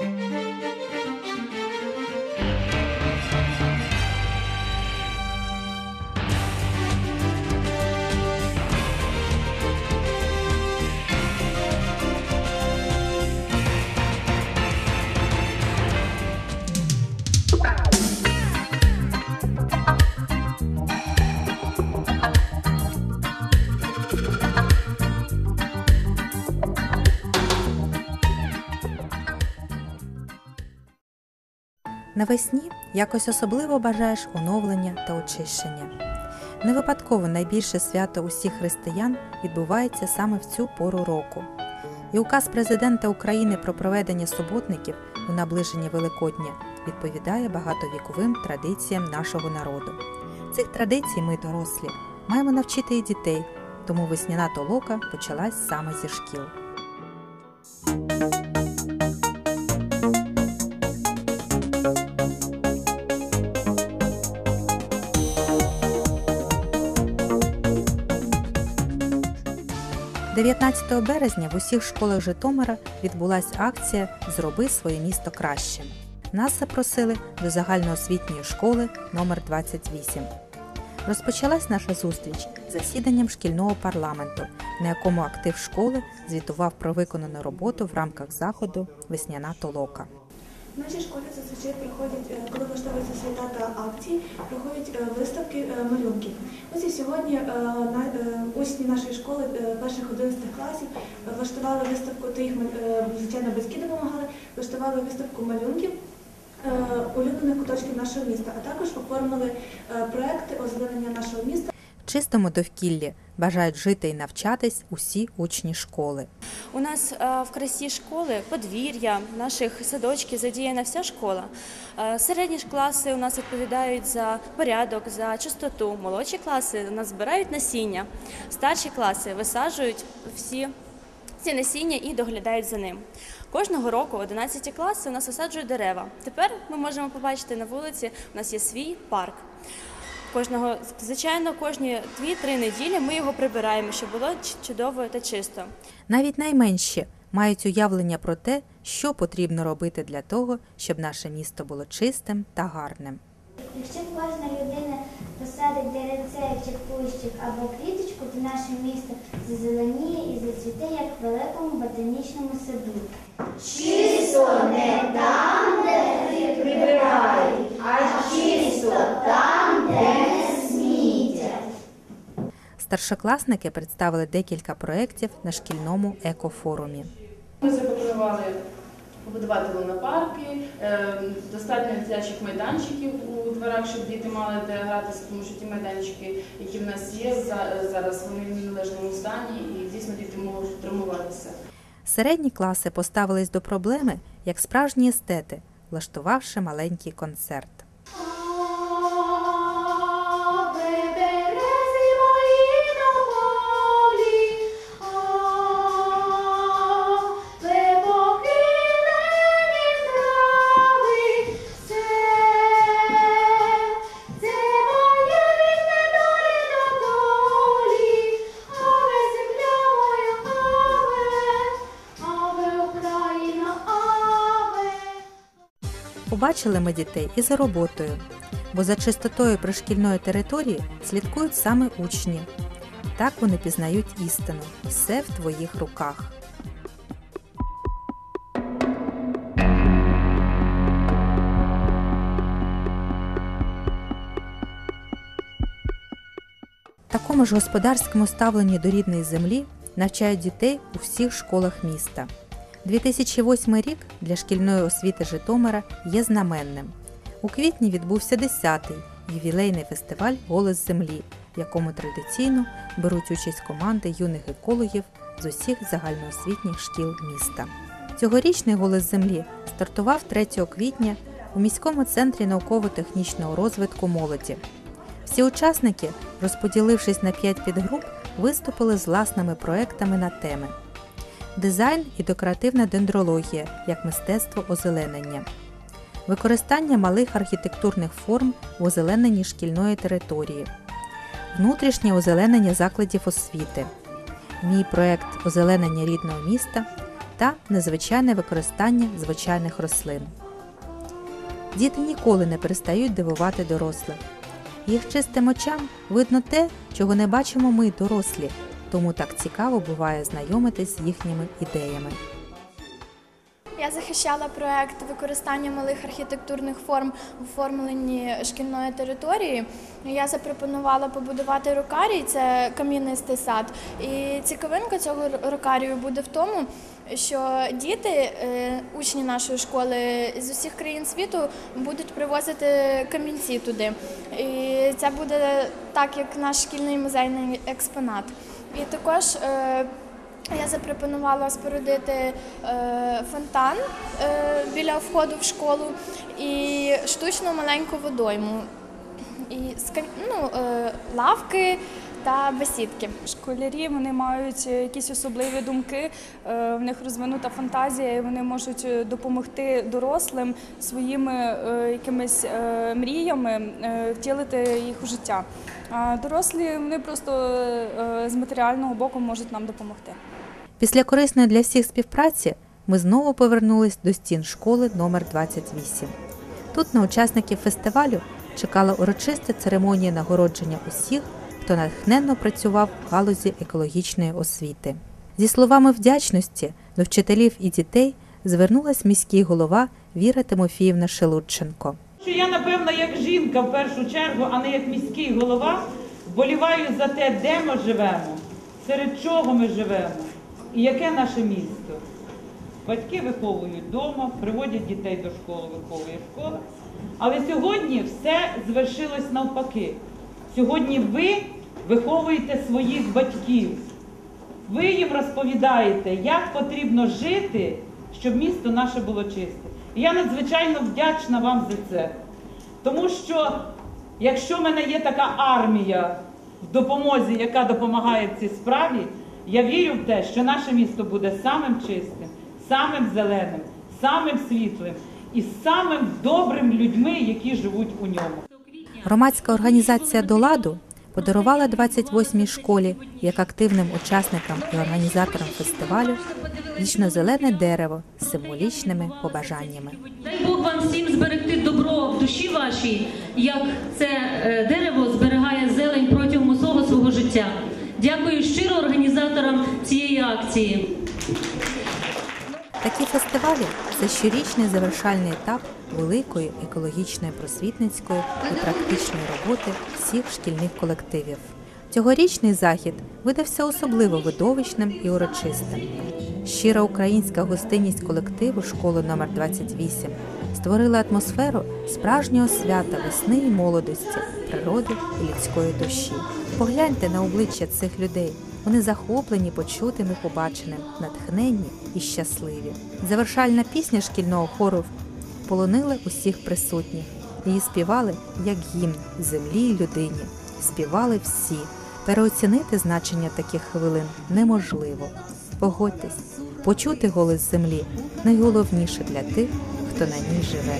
Música Навесні якось особливо бажаєш оновлення та очищення. Не випадково найбільше свято усіх християн відбувається саме в цю пору року. І указ президента України про проведення суботників у наближенні Великодня відповідає багатовіковим традиціям нашого народу. Цих традицій ми, дорослі, маємо навчити і дітей, тому весняна толока почалась саме зі шкіл. – 19 березня в усіх школах Житомира відбулася акція Зроби своє місто кращим. Нас запросили до загальноосвітньої школи номер 28 Розпочалась наша зустріч засіданням шкільного парламенту, на якому актив школи звітував про виконану роботу в рамках заходу Весняна толока. Нашій школі зазвичай проходять, е, коли влаштовуються свята та акції, проходять е, виставки е, малюнків. Ось і сьогодні учні нашої школи перших 11 класів влаштували виставку, то їх звичайно батьки допомагали, влаштували виставку малюнків. Улюблених куточків нашого міста, а також оформили проекти озеленення нашого міста. Чистому довкіллі бажають жити і навчатись усі учні школи. У нас е, в красі школи подвір'я, наших садочків задіяна вся школа. Е, Середні ж класи у нас відповідають за порядок, за чистоту. Молодші класи у нас збирають насіння. Старші класи висаджують всі ці насіння і доглядають за ним. Кожного року 11 класи у нас висаджують дерева. Тепер ми можемо побачити на вулиці, у нас є свій парк. Кожного, звичайно, кожні 2-3 неділі ми його прибираємо, щоб було ч- чудово та чисто. Навіть найменші мають уявлення про те, що потрібно робити для того, щоб наше місто було чистим та гарним. Якщо кожна людина посадить деревце чи кущик або квіточку, то наше місто зазеленіє і зацвіте, як в великому ботанічному саду. Старшокласники представили декілька проєктів на шкільному екофорумі. Ми запропонували побудувати лунопарки, е, достатньо дитячих майданчиків у дворах, щоб діти мали де гратися, тому що ті майданчики, які в нас є зараз, вони в неналежному стані і дійсно діти можуть травмуватися. Середні класи поставились до проблеми як справжні естети, влаштувавши маленький концерт. Побачили ми дітей і за роботою, бо за чистотою пришкільної території слідкують саме учні. Так вони пізнають істину. Все в твоїх руках. Такому ж господарському ставленню до рідної землі навчають дітей у всіх школах міста. 2008 рік для шкільної освіти Житомира є знаменним. У квітні відбувся 10-й ювілейний фестиваль Голос землі, в якому традиційно беруть участь команди юних екологів з усіх загальноосвітніх шкіл міста. Цьогорічний голос землі стартував 3 квітня у міському центрі науково-технічного розвитку молоді. Всі учасники, розподілившись на 5 підгруп, виступили з власними проектами на теми дизайн і декоративна дендрологія як мистецтво озеленення, використання малих архітектурних форм в озелененні шкільної території, внутрішнє озеленення закладів освіти, мій проект озеленення рідного міста та незвичайне використання звичайних рослин. Діти ніколи не перестають дивувати дорослих. Їх чистим очам видно те, чого не бачимо ми, дорослі, тому так цікаво буває знайомитись з їхніми ідеями. Я захищала проект використання малих архітектурних форм в оформленні шкільної території. Я запропонувала побудувати рукарій, це кам'янистий сад. І цікавинка цього рукарію буде в тому, що діти, е, учні нашої школи з усіх країн світу, будуть привозити камінці туди. І це буде так, як наш шкільний музейний експонат. І також е, я запропонувала спорудити е, фонтан е, біля входу в школу і штучну маленьку водойму, і ну, е, лавки та бесідки. Школярі вони мають е, якісь особливі думки, е, в них розвинута фантазія, і вони можуть е, допомогти дорослим своїми якимись мріями втілити їх у життя. А дорослі вони просто з матеріального боку можуть нам допомогти. Після корисної для всіх співпраці ми знову повернулись до стін школи номер 28. Тут на учасників фестивалю чекала урочиста церемонія нагородження усіх, хто натхненно працював в галузі екологічної освіти. Зі словами вдячності до вчителів і дітей звернулась міський голова Віра Тимофіївна Шелудченко. Що я, напевно, як жінка в першу чергу, а не як міський голова, вболіваю за те, де ми живемо, серед чого ми живемо і яке наше місто. Батьки виховують вдома, приводять дітей до школи, виховує школа. Але сьогодні все звершилось навпаки. Сьогодні ви виховуєте своїх батьків. Ви їм розповідаєте, як потрібно жити, щоб місто наше було чисте. І я надзвичайно вдячна вам за це. Тому що якщо в мене є така армія в допомозі, яка допомагає в цій справі, я вірю в те, що наше місто буде самим чистим, самим зеленим, самим світлим і самим добрим людьми, які живуть у ньому. Громадська організація до ладу подарувала 28-й школі як активним учасникам і організаторам фестивалю вічно-зелене дерево з символічними побажаннями. Дай Бог вам всім зберегти добро в душі вашій, як це е, дерево зберігає зелень протягом усього свого життя. Дякую щиро організаторам цієї акції. Такі це щорічний завершальний етап великої екологічної просвітницької і практичної роботи всіх шкільних колективів. Цьогорічний захід видався особливо видовищним і урочистим. Щира українська гостинність колективу школи номер 28 створила атмосферу справжнього свята весни і молодості, природи і людської душі. Погляньте на обличчя цих людей. Вони захоплені почутим і побаченим, натхненні і щасливі. Завершальна пісня шкільного хору полонила усіх присутніх. Її співали як гімн землі й людині. Співали всі. Переоцінити значення таких хвилин неможливо. Погодьтесь, почути голос землі найголовніше для тих, хто на ній живе.